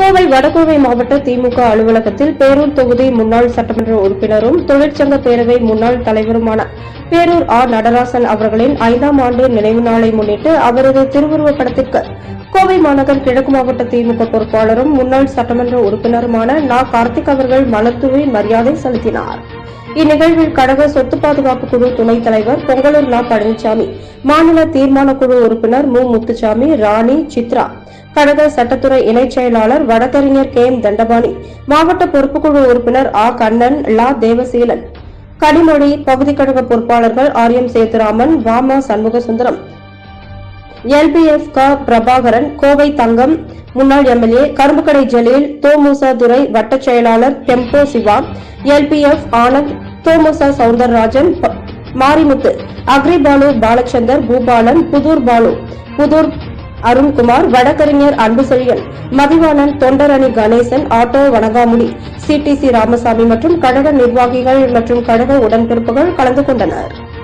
கோவை வடகோவை மாவட்ட திமுக அலுவலகத்தில் பேரூர் தொகுதி முன்னாள் சட்டமன்ற உறுப்பினரும் தொழிற்சங்க பேரவை முன்னாள் தலைவருமான பேரூர் ஆர் நடராசன் அவர்களின் ஐந்தாம் ஆண்டு நினைவு நாளை முன்னிட்டு அவரது திருவுருவப் படத்திற்கு கோவை மாநகர் கிழக்கு மாவட்ட திமுக பொறுப்பாளரும் முன்னாள் சட்டமன்ற உறுப்பினருமான நா. கார்த்திக் அவர்கள் மலர்தூவி மரியாதை செலுத்தினார். இந்நிகழ்வில் கழக சொத்து பாதுகாப்பு குழு துணைத் தலைவர் பொங்கலூர் லா பழனிசாமி மாநில தீர்மான குழு உறுப்பினர் மு. முத்துசாமி ராணி சித்ரா கழக சட்டத்துறை இணைச் செயலாளர் வழக்கறிஞர் கே. எம். தண்டபாணி மாவட்ட பொறுப்புக்குழு உறுப்பினர் ஆ. கண்ணன் லா. தேவசீலன் கனிமொழி பகுதி கழக பொறுப்பாளர்கள் ஆர். எம். சேதுராமன் வாமா சண்முக சுந்தரம் எல்பிஎஃப் க பிரபாகரன் கோவை தங்கம் முன்னாள் எம்எல்ஏ கரும்புக்கடை ஜலீல் தோமுசா துரை வட்டச் செயலாளர் டெம்போ சிவா எல்பிஎஃப் ஆனந்த் தோமுசா சவுந்தரராஜன் மாரிமுத்து அக்ரிபாலு பாலச்சந்தர் பூபாலன் புதூர் பாலு புதூர் அருண்குமார் வடக்கறிஞர் அன்புசெழியன் மதிவாணன் தொண்டரணி கணேசன் ஆட்டோ வணங்காமுடி சிடிசி ராமசாமி மற்றும் கழக நிர்வாகிகள் மற்றும் கழக உடன்பிறப்புகள் கலந்து கொண்டனர்.